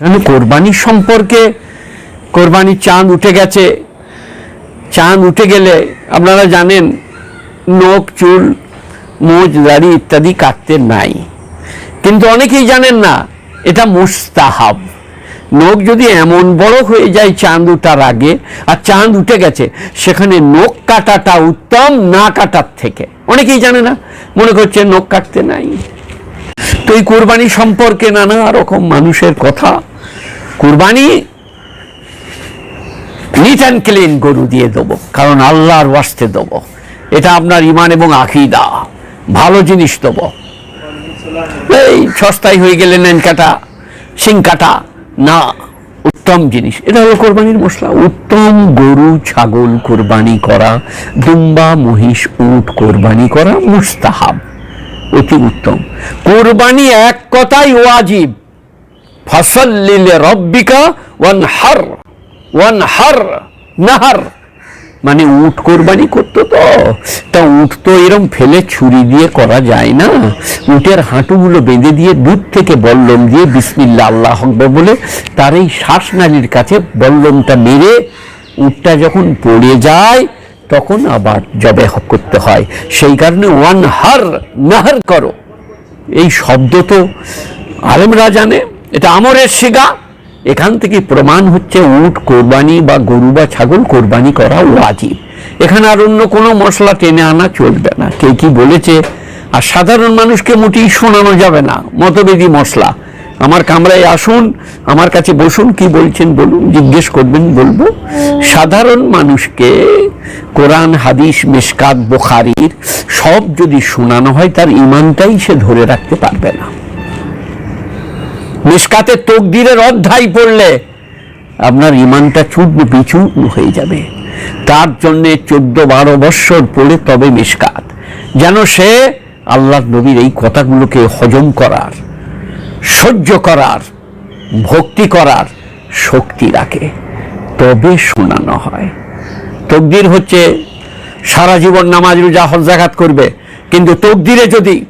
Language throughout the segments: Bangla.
এখানে কোরবানি সম্পর্কে কোরবানির চাঁদ উঠে গেছে। চাঁদ উঠে গেলে আপনারা জানেন, নখ, চুল, মোজ, দাড়ি ইত্যাদি কাটতে নাই। কিন্তু অনেকেই জানেন না, এটা মুস্তাহাব। নখ যদি এমন বড় হয়ে যায় চাঁদ উঠার আগে, আর চাঁদ উঠে গেছে, সেখানে নখ কাটাটা উত্তম, না কাটার থেকে। অনেকেই জানে না, মনে করছে নখ কাটতে নাই। তো এই কোরবানি সম্পর্কে নানা রকম মানুষের কথা কোরবানি নিট অ্যান্ড ক্লিন গরু দিয়ে দেবো, কারণ আল্লাহর ওয়াস্তে দেবো। এটা আপনার ইমান এবং আকিদা, ভালো জিনিস দেবো। এই সস্তায় হয়ে গেলে নেন কাটা, শিং কাটা, না, উত্তম জিনিস। এটা হলো কোরবানির মশলা। উত্তম গরু, ছাগল কোরবানি করা, দুম্বা, মহিষ, উট কোরবানি করা মুস্তাহাব। অতি উত্তম। কোরবানি এক কথাই ওয়াজিব। ওয়ান হার ওয়ান হার নাহার। মানে উট কোরবানি করতো তো। তা উট তো এরম ফেলে ছুরি দিয়ে করা যায় না। উটের হাঁটুগুলো বেঁধে দিয়ে দূর থেকে বল্লম দিয়ে বিসমিল্লা আল্লাহ হকবে বলে তার এই শ্বাসনালীর কাছে বল্লমটা মেরে উটটা যখন পড়ে যায়, তখন আবার জবে করতে হয়। সেই কারণে ওয়ান হার নাহার করো। এই শব্দ তো আলেমরা জানে। এটা আমরের শিগা। এখান থেকে প্রমাণ হচ্ছে উট, কোরবানি বা গরু বা ছাগল কোরবানি করা ওয়াজিব। এখানে আর অন্য কোনো মশলা টেনে আনা চলবে না। কে কি বলেছে? আর সাধারণ মানুষকে মোটেই শোনানো যাবে না। মতবেদী মশলা। আমার কামরায় আসুন, আমার কাছে বসুন, কি বলছেন বলুন, জিজ্ঞেস করবেন, বলব। সাধারণ মানুষকে কোরআন, হাদিস মেশকাত বোখারির সব যদি শোনানো হয়, তার ইমানটাই সে ধরে রাখতে পারবে না। মিসকাতে তকদিরের অধ্যায় পড়লে আপনার ইমানটা চূর্ণ বিচূর্ণ হয়ে যাবে। তার জন্যে চোদ্দ বারো বৎসর পড়ে তবে মিসকাত। যেন সে আল্লাহ নবীর এই কথাগুলোকে হজম করার, সহ্য করার, ভক্তি করার শক্তি রাখে। তবে শোনানো হয়। তকদির হচ্ছে সারা জীবন নামাজ, রোজা, হজ জাকাত করবে। কিন্তু তকদিরে যদি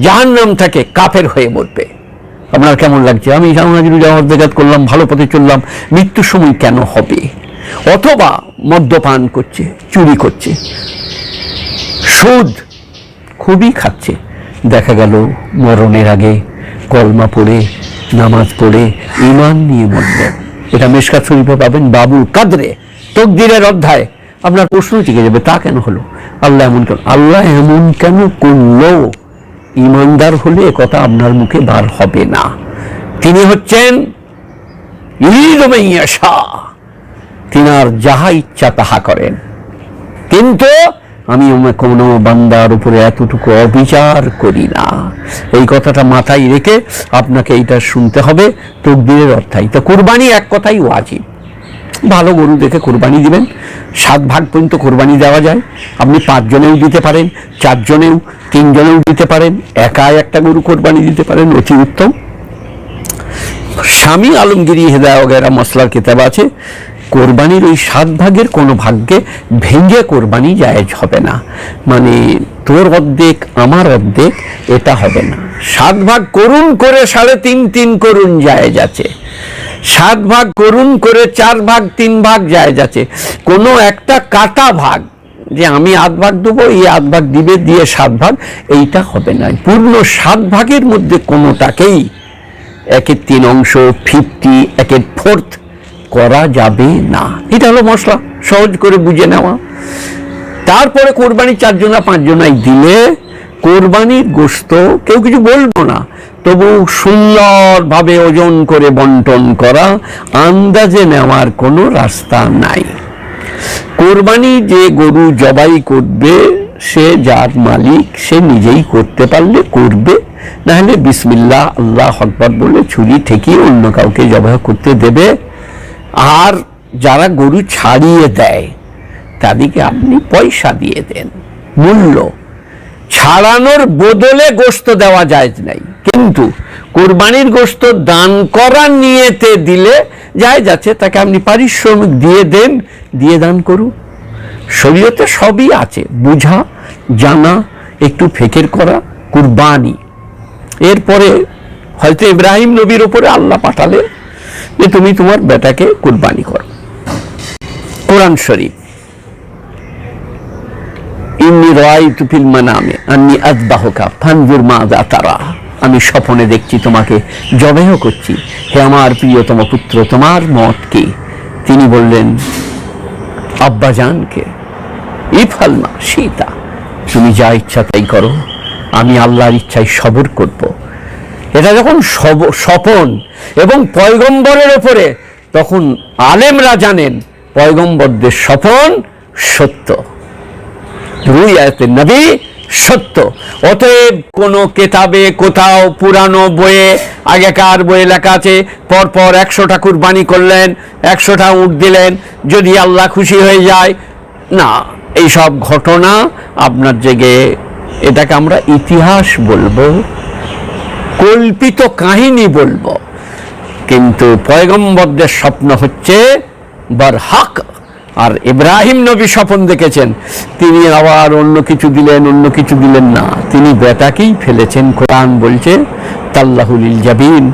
জাহান্নাম থাকে, কাফের হয়ে মরবে। আপনার কেমন লাগছে? আমি হজ করলাম, ভালো পথে চললাম। মৃত্যুর সময় কেন হবে? অথবা মদ্যপান করছে, চুরি করছে সুদ খুবই খাচ্ছে। দেখা গেল মরণের আগে কলমা পড়ে, নামাজ পড়ে ইমান নিয়ে মরল এটা মেশকাত শরীফে পাবেন বাবুল কাদরে। তকদিরের অধ্যায়। আপনার প্রশ্ন টিকে যাবে, তা কেন হলো? আল্লাহ এমন কেন আল্লাহ এমন কেন করল? ইমানদার হলে কথা আপনার মুখে বার হবে না। তিনি হচ্ছেন ইরিদমাইয়াশা তিনার যাহা ইচ্ছা তাহা করেন। কিন্তু আমি কোনো বান্দার উপরে এতটুকু অবিচার করি না। এই কথাটা মাথায় রেখে আপনাকে এইটা শুনতে হবে। তকদিরের অর্থাই তো কোরবানি এক কথাই ওয়াজিব। ভালো গরু দেখে কোরবানি দিবেন। সাত ভাগ পর্যন্ত কোরবানি দেওয়া যায়। আপনি পাঁচজনেও দিতে পারেন, চারজনেও, তিনজনেও দিতে পারেন, একাই একটা গরু কোরবানি দিতে পারেন, অতি উত্তম। স্বামী আলমগিরি হেদায় ওগেরা মশলার কিতাব আছে, কোরবানির ওই সাত ভাগের কোনো ভাগ্যে ভেঙে কোরবানি জায়েজ হবে না। মানে তোর অর্ধেক, আমার অর্ধেক, এটা হবে না। সাত ভাগ করুন করে সাড়ে তিন তিন করুন জায়েজ আছে। সাত ভাগ করুন করে চার ভাগ, তিন ভাগ জায়েজ আছে কোনো একটা কাটা ভাগ যে আমি আধ ভাগ দেবো, এই আধ ভাগ দিবে, দিয়ে সাত ভাগ, এইটা হবে না। পূর্ণ সাত ভাগের মধ্যে কোনোটাকেই একের তিন অংশ ফিফটি একের ফোর্থ করা যাবে না। এটা হলো মশলা, সহজ করে বুঝে নেওয়া। তারপরে কোরবানি চারজনা, পাঁচজনাই দিলে কোরবানির গোস্ত কেউ কিছু বলব না। তবু সুন্দরভাবে ওজন করে বন্টন করা আন্দাজে নেওয়ার কোনো রাস্তা নাই। কোরবানি যে গরু জবাই করবে, সে যার মালিক, সে নিজেই করতে পারলে করবে। নাহলে বিসমিল্লা আল্লাহ আকবর বলে ছুরি ঠেকিয়ে অন্য কাউকে জবাই করতে দেবে। আর যারা গরু ছাড়িয়ে দেয়, তাদেরকে আপনি পয়সা দিয়ে দেন, মূল্য। ছাড়ানোর বদলে গোস্ত দেওয়া যায় নাই। কিন্তু কোরবানির গোস্ত দান করার নিয়েতে দিলে যায় যাচ্ছে, তাকে আপনি পারিশ্রমিক দিয়ে দেন, দিয়ে দান করুন। শরীয়তে সবই আছে, বুঝা, জানা, একটু ফেকের করা, কুরবানি। এরপরে হয়তো ইব্রাহিম নবীর ওপরে আল্লাহ পাঠালে যে তুমি তোমার বেটাকে কুরবানি করো। কোরআন শরীফ। ইন্নি রাইতু ফিল মানামে, আন্নি আযবাহুকা, ফানজুর মাযা তারা আমি স্বপ্নে দেখছি তোমাকে, জবেহ করছি। হে আমার প্রিয়তম পুত্র, তোমার মত কি? তিনি বললেন আব্বাজানকে ইফালমা সীতা, তুমি যা ইচ্ছা তাই করো, আমি আল্লাহর ইচ্ছায় সবর করব। এটা যখন সব- স্বপন এবং পয়গম্বরের ওপরে, তখন আলেমরা জানেন, পয়গম্বরদের স্বপন সত্য। রুইয়াতে নবী সত্য। অতএব কোন কেতাবে, কোথাও পুরানো বইয়ে, আগেকার বইয়ে লেখা আছে, পরপর একশোটা কুরবানি করলেন, একশোটা উঠ দিলেন, যদি আল্লাহ খুশি হয়ে যায়। না, এইসব ঘটনা আপনার জেগে, এটাকে আমরা ইতিহাস বলব, কল্পিত কাহিনী বলব। কিন্তু পয়গম্বরদের স্বপ্ন হচ্ছে বার বরহাক আর ইব্রাহিম নবী স্বপন দেখেছেন। তিনি আবার অন্য কিছু দিলেন, অন্য কিছু দিলেন না। তিনি বেটাকেই ফেলেছেন, কোরআন বলছে তাল্লাহুল জাবিন।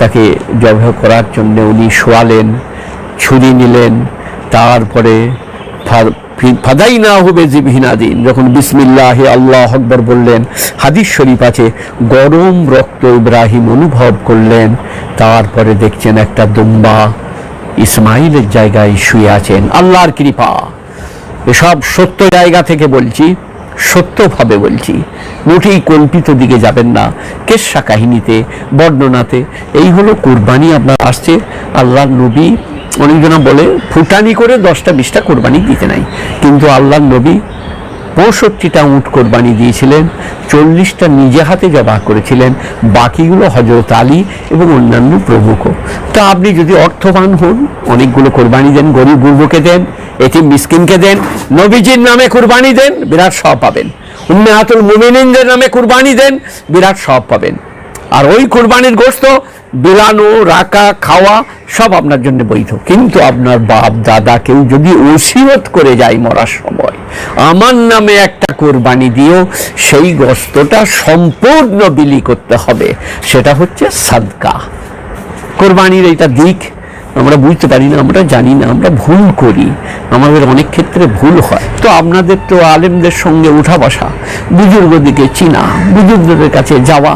তাকে জবাহ করার জন্য উনি শোয়ালেন, ছুরি নিলেন। তারপরে ফাদাই না হবে জিবহিনাদিন যখন বিসমিল্লাহ আল্লাহ আকবর বললেন, হাদিস শরীফ আছে, গরম রক্ত ইব্রাহিম অনুভব করলেন। তারপরে দেখছেন একটা দুম্বা ইসমাইলের জায়গায় শুয়ে আছেন। আল্লাহর কৃপা। এসব সত্য জায়গা থেকে বলছি, সত্যভাবে বলছি। মোটেই কল্পিত দিকে যাবেন না। কেশা কাহিনীতে, বর্ণনাতে, এই হলো কোরবানি আপনার আসছে। আল্লাহর নবী অনেকজনা বলে, ফুটানি করে দশটা বিশটা কোরবানি দিতে নাই। কিন্তু আল্লাহর নবী পঁয়ষট্টিটা উঁট কোরবানি দিয়েছিলেন, চল্লিশটা নিজে হাতে জবাহ করেছিলেন, বাকিগুলো হজরত আলী এবং অন্যান্য প্রমুখ তা আপনি যদি অর্থবান হন, অনেকগুলো কোরবানি দেন, গরিব গুরবকে দেন এটি মিসকিনকে দেন, নবীজির নামে কোরবানি দেন, বিরাট সব পাবেন। উম্মেহাতুল মুমিনিনদের নামে কোরবানি দেন, বিরাট সব পাবেন। আর ওই কোরবানির গোস্ত বেলানো, রাখা, খাওয়া সব আপনার জন্য বৈধ। কিন্তু আপনার বাপ, দাদা কেউ যদি ওসিরত করে যায় মরার সময়, আমার নামে একটা কোরবানি দিয়েও সেই গোস্তটা সম্পূর্ণ বিলি করতে হবে। সেটা হচ্ছে সাদকা। কোরবানির এইটা দিক আমরা বুঝতে পারি না, আমরা জানি না, আমরা ভুল করি। আমাদের অনেক ক্ষেত্রে ভুল হয়। তো আপনাদের তো আলেমদের সঙ্গে উঠা বসা বুজুর্গ দিকে চিনা, বুজুর্গদের কাছে যাওয়া,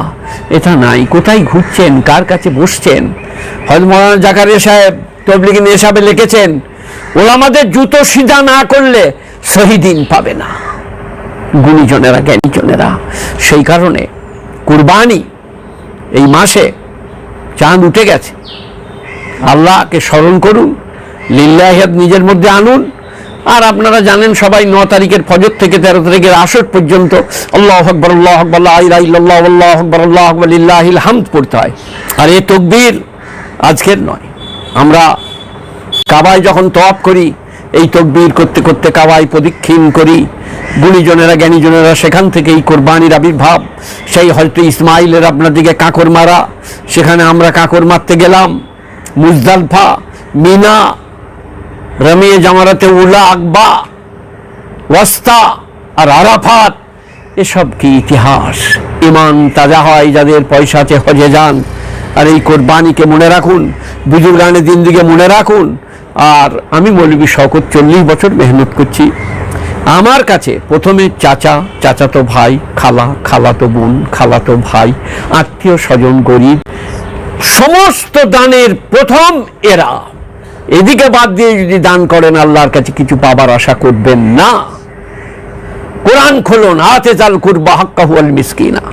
এটা নাই। কোথায় ঘুরছেন, কার কাছে বসছেন? হয়তো মৌলানা জাকারিয়া সাহেব তবলিগি নেশাবে লিখেছেন, ওলামাদের জুতো সিধা না করলে শহীদিন পাবে না। গুণীজনেরা, জ্ঞানীজনেরা, সেই কারণে কুরবানি এই মাসে চাঁদ উঠে গেছে। আল্লাহকে স্মরণ করুন লিল্লাহিয়াত নিজের মধ্যে আনুন। আর আপনারা জানেন সবাই ন তারিখের ফজর থেকে তেরো তারিখের আসর পর্যন্ত আল্লাহ আকবর আল্লাহ আকবর আল্লাহ আল্লাহ আকবর আল্লাহ আকবর লিল্লাহিল হামদ পড়তে হয়। আর এ তকবির আজকের নয়। আমরা কাবায় যখন তওয়াফ করি, এই তকবির করতে করতে কাবায় প্রদক্ষিণ করি, গুণীজনেরা, জ্ঞানীজনেরা সেখান থেকে এই কোরবানির আবির্ভাব, সেই হয়তো ইসমাইলের আপনার দিকে কাঁকর মারা, সেখানে আমরা কাঁকর মারতে গেলাম। মুজদালফা, মিনা রমিয়ে জামারাতে উলা, আকবা, ওয়াস্তা আর আরাফাত, এসব কি ইতিহাস? ইমান তাজা হয় যাদের পয়সা আছে হজে যান। আর এই কোরবানিকে মনে রাখুন, বুজুর্গানের দিন দিকে মনে রাখুন। আর আমি মৌলবী শকত চল্লিশ বছর মেহনত করছি। আমার কাছে প্রথমে চাচা, চাচাতো ভাই, খালা, খালাতো বোন, খালাতো ভাই, আত্মীয় স্বজন, গরিব সমস্ত দানের প্রথম এরা। এদিকে বাদ দিয়ে যদি দান করেন, আল্লাহর কাছে কিছু পাবার আশা করবেন না। কোরআন খুলুন আতে জাল কুরবা হাক্কাহু আল মিসকিনা।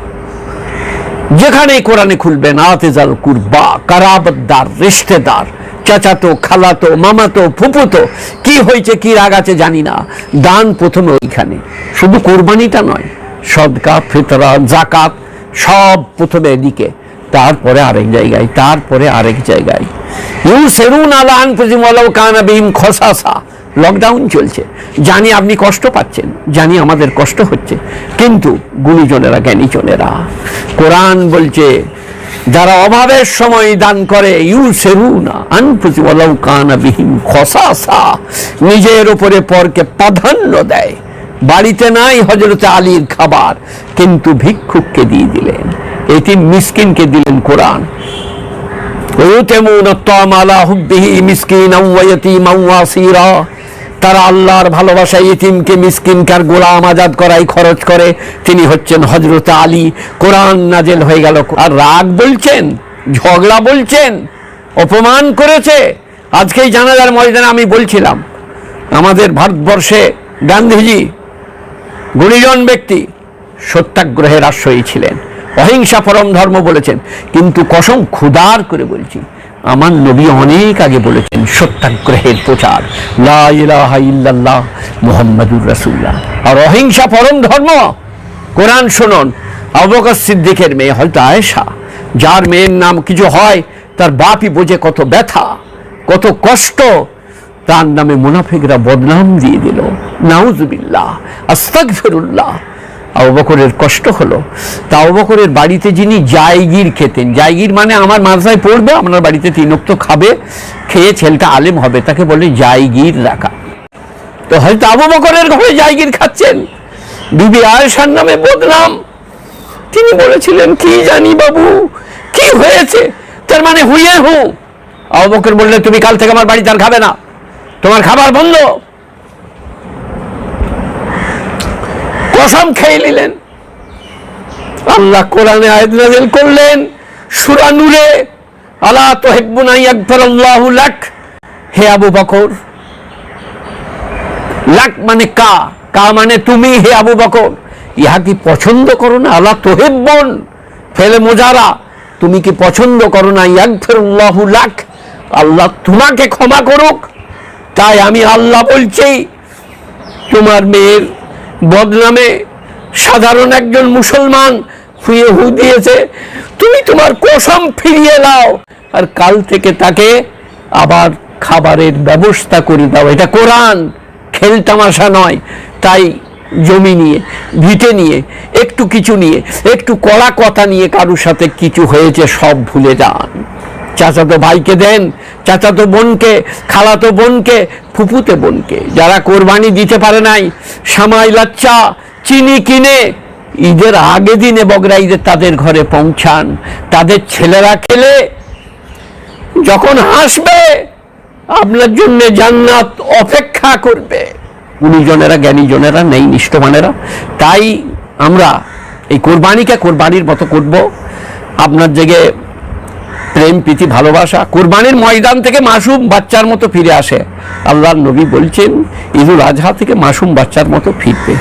যেখানে কোরআনে খুলবেন, আতে জাল কুরবা কারাবতদার রিশতেদার, চাচাতো, খালাতো, মামাতো ফুপুতো কি হয়েছে, কি রাগ আছে জানি না। দান প্রথমে ওইখানে। শুধু কোরবানিটা নয়, সদকা, ফিতরা জাকাত সব প্রথমে এদিকে। তারপরে আরেক জায়গায়, তারপরে আরেক জায়গায়। লকডাউন চলছে। জানি আপনি কষ্ট পাচ্ছেন, জানি আমাদের কষ্ট হচ্ছে, কিন্তু গুণীজনেরা, জ্ঞানীজনেরা, কোরআন বলছে, যারা অভাবের সময় দান করে ইউ সেরুনা আনফুসি ওয়ালাউ কানা বিহিম খসাসা, নিজের উপরে পরকে প্রাধান্য দেয়। বাড়িতে নাই হজরতে আলীর খাবার, কিন্তু ভিক্ষুককে দিয়ে দিলেন। এটি মিসকিনকে দিলেন কোরআন। তারা আল্লাহর ভালোবাসায় ইতিমকে মিসকিনকার গোলাম আজাদ করাই খরচ করে। তিনি হচ্ছেন হজরত আলী। কোরআন নাজেল হয়ে গেল। আর রাগ বলছেন, ঝগড়া বলছেন, অপমান করেছে। আজকেই জানাজার ময়দানে আমি বলছিলাম, আমাদের ভারতবর্ষে গান্ধীজি, গুণীজন ব্যক্তি সত্যাগ্রহের আশ্রয়ী ছিলেন। অহিংসা পরম ধর্ম বলেছেন। কিন্তু কসম ক্ষুদার করে বলছি, আমার নবী অনেক আগে বলেছেন, সত্যাগ্রহের প্রচার। ইলাহা ইল্লাল্লাহ আর অহিংসা পরম ধর্ম, কোরআন শুনুন অবকর সিদ্দিকের মেয়ে হয়তো আয়েশা, যার মেয়ের নাম কিছু হয়, তার বাপই বোঝে কত ব্যথা, কত কষ্ট, তার নামে মুনাফিকরা বদনাম দিয়ে দিল। নাউজুবিল্লাহ আবু বকরের কষ্ট হলো। তা আবু বকরের বাড়িতে যিনি জায়গির খেতেন, জায়গির মানে আমার মাদ্রাসায় পড়বে, আপনার বাড়িতে তিনক্ত খাবে, খেয়ে ছেলেটা আলেম হবে, তাকে বলে জায়গির রাখা। তো হয়তো আবু বকরের ঘরে জায়গির খাচ্ছেন। বিবি আয়েশার নামে বদনাম। তিনি বলেছিলেন, কি জানি বাবু, কি হয়েছে? তার মানে হুইয়ে হু। আবু বকর বললেন, তুমি কাল থেকে আমার বাড়িতে আর খাবে না। তোমার খাবার বন্ধ। কসম খেয়ে নিলেন। আল্লাহ কোরআনে আয়াত নাযিল করলেন, সূরা নূরে, আলা তুহিব্বুনা ইয়াগফিরাল্লাহু লাক। হে আবু বকর, লাক মানে কা কা মানে তুমি, হে আবু বকর। ইহা কি পছন্দ করো না? আল্লাহ তোহেব্বন, ফেলে মোজারা। তুমি কি পছন্দ করো না? ইয়াগফিরুল্লাহু লাক। আল্লাহ তোমাকে ক্ষমা করুক। তাই আমি আল্লাহ বলছি, তোমার মেয়ের বদনামে সাধারণ একজন মুসলমান হুয়ে হু দিয়েছে, তুমি তোমার কোসম ফিরিয়ে নাও আর কাল থেকে তাকে আবার খাবারের ব্যবস্থা করে দাও। এটা কোরআন, খেল তামাশা নয়, তাই জমি নিয়ে, ভিটে নিয়ে, একটু কিছু নিয়ে, একটু কড়া কথা নিয়ে কারুর সাথে কিছু হয়েছে সব ভুলে যান। চাচাতো ভাইকে দেন, চাচাতো বোনকে, খালাতো বোনকে ফুপুতে বোনকে। যারা কোরবানি দিতে পারে নাই, সামাই লাচ্চা চিনি কিনে, ঈদের আগে দিনে বগরা ঈদের তাদের ঘরে পৌঁছান। তাদের ছেলেরা খেলে, যখন হাসবে, আপনার জন্য জান্নাত অপেক্ষা করবে। গুণীজনেরা জ্ঞানীজনেরা নেই নিষ্ঠমানেরা। তাই আমরা এই কোরবানিকে কোরবানির মতো করব। আপনার জেগে প্রেম, প্রীতি, ভালোবাসা, কোরবানির ময়দান থেকে মাসুম বাচ্চার মতো ফিরে আসে। আল্লাহর নবী বলছেন, ঈদুল আজহা থেকে মাসুম বাচ্চার মতো ফিরবে।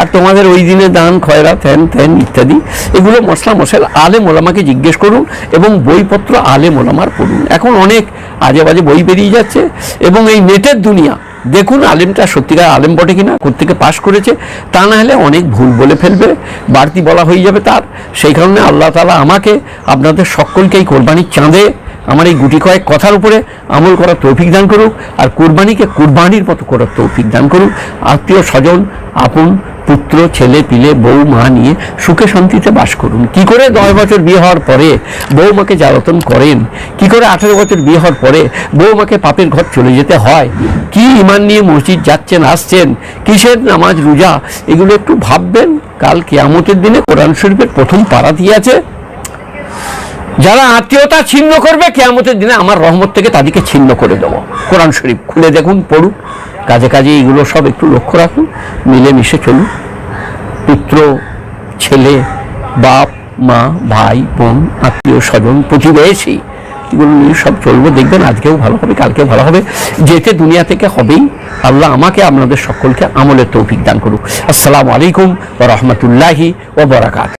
আর তোমাদের ওই দিনে দান, খয়রা হ্যান ত্যান ইত্যাদি, এগুলো মশলা মশাল আলে মোলামাকে জিজ্ঞেস করুন এবং বইপত্র আলে মোলামার পড়ুন। এখন অনেক আজে বাজে বই বেরিয়ে যাচ্ছে এবং এই নেটের দুনিয়া দেখুন, আলেমটা সত্যিকার আলেম বটে কিনা থেকে পাশ করেছে, তা না হলে অনেক ভুল বলে ফেলবে, বাড়তি বলা হয়ে যাবে তার। সেই কারণে আল্লাহ তালা আমাকে, আপনাদের সকলকেই কোরবানির চাঁদে আমার এই গুটি কয়েক কথার উপরে আমল করার তৌফিক দান করুক, আর কোরবানিকে কোরবানির মতো করার তৌফিক দান করুক। আত্মীয় স্বজন, আপন, পুত্র, ছেলে, পিলে, বউ, মা নিয়ে সুখে শান্তিতে বাস করুন। কি করে দশ বছর বিয়ে হওয়ার পরে বৌমাকে জ্বালাতন করেন? কি করে আঠেরো বছর বিয়ে হওয়ার পরে বৌমাকে পাপের ঘর চলে যেতে হয়? কি ইমান নিয়ে মসজিদ যাচ্ছেন, আসছেন? কিসের নামাজ, রোজা? এগুলো একটু ভাববেন। কাল কেয়ামতের দিনে কোরআন শরীফের প্রথম পাড়া দিয়ে আছে। যারা আত্মীয়তা ছিন্ন করবে, কেয়ামতের দিনে আমার রহমত থেকে তাদেরকে ছিন্ন করে দেবো। কোরআন শরীফ খুলে দেখুন, পড়ুন। কাজে কাজে এগুলো সব একটু লক্ষ্য রাখুন, মিলেমিশে চলুন। পুত্র, ছেলে, বাপ, মা, ভাই, বোন, আত্মীয় স্বজন, প্রতিবেশী, এগুলো নিয়ে সব চলবো। দেখবেন আজকেও ভালো হবে, কালকেও ভালো হবে। যেতে দুনিয়া থেকে হবেই। আল্লাহ আমাকে, আপনাদের সকলকে আমলের তৌফিক দান করুক। আসসালামু আলাইকুম ও রহমতুল্লাহি ও বরাকাত